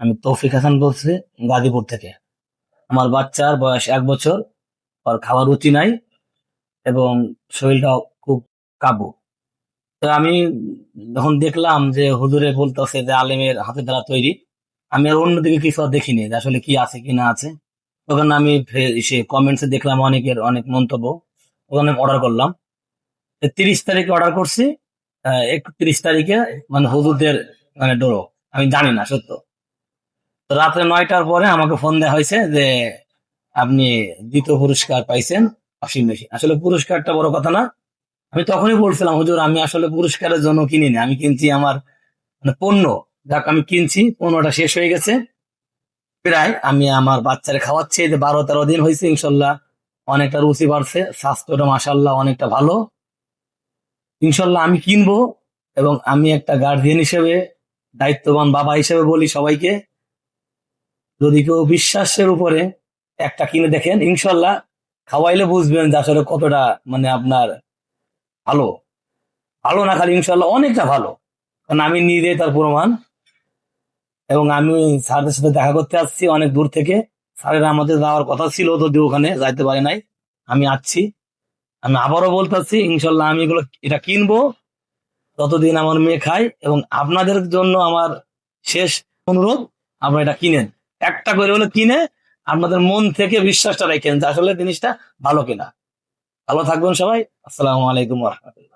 আমি তৌফিক হাসান বলছি, গাজীপুর থেকে। আমার বাচ্চার বয়স এক বছর, ওর খাওয়ার রুচি নাই এবং শরীরটাও খুব কাবু। তো আমি যখন দেখলাম যে হুজুরে বলতেছে যে আলেমের হাতে দ্বারা তৈরি, আমি আর অন্যদিকে কিছু দেখিনি যে আসলে কি আছে, কি না আছে। তখন আমি সে কমেন্টসে দেখলাম অনেকের অনেক মন্তব্য ওখানে অর্ডার করলাম। তিরিশ তারিখে অর্ডার করছি একত্রিশ তারিখে মানে হুজুরদের মানে ডোরো আমি জানি না, সত্য। রাত্রে নয়টার পরে আমাকে ফোন দেওয়া হয়েছে যে, আপনি দ্বিতীয় পুরস্কার পাইছেন ওয়াশিং মেশিন আসলে পুরস্কারটা বড় কথা না। আমি তখনই বলছিলাম, হুজুর, আমি আসলে পুরস্কারের জন্য কিনিনি। আমি কিনছি আমার মানে পণ্য। যাক, আমি কিনছি, পণ্যটা শেষ হয়ে গেছে। প্রায় আমি আমার বাচ্চারে খাওয়াচ্ছি। যে বারো তেরো দিন হয়েছে, ইনশাল্লাহ অনেকটা রুচি বাড়ছে। স্বাস্থ্যটা মাসাল্লাহ অনেকটা ভালো। ইনশাল্লাহ আমি কিনবো এবং আমি একটা গার্জিয়ান হিসেবে, দায়িত্ববান বাবা হিসেবে বলি সবাইকে। যদি কেউ বিশ্বাসের উপরে একটা কিনে দেখেন, ইনশাল্লাহ খাওয়াইলে বুঝবেন যে আসলে কতটা মানে আপনার ভালো। ভালো না খালি ইনশাল্লাহ অনেকটা ভালো। কারণ আমি নিজে তার প্রমাণ এবং আমি স্যারদের সাথে দেখা করতে আসছি অনেক দূর থেকে। স্যারের আমাদের যাওয়ার কথা ছিল যদি ওখানে, যাইতে পারে নাই। আমি আসছি। আমি আবারও বলতেছি, ইনশাল্লাহ আমি এগুলো এটা কিনবো ততদিন আমার মেয়ে খায় এবং আপনাদের জন্য আমার শেষ অনুরোধ, আপনারা এটা কিনেন। একটা করে হলো কিনে আপনাদের মন থেকে বিশ্বাসটা রাখেন যে আসলে জিনিসটা ভালো কিনা। ভালো থাকবেন সবাই। আসসালামু আলাইকুম রহমতুল্লাহ।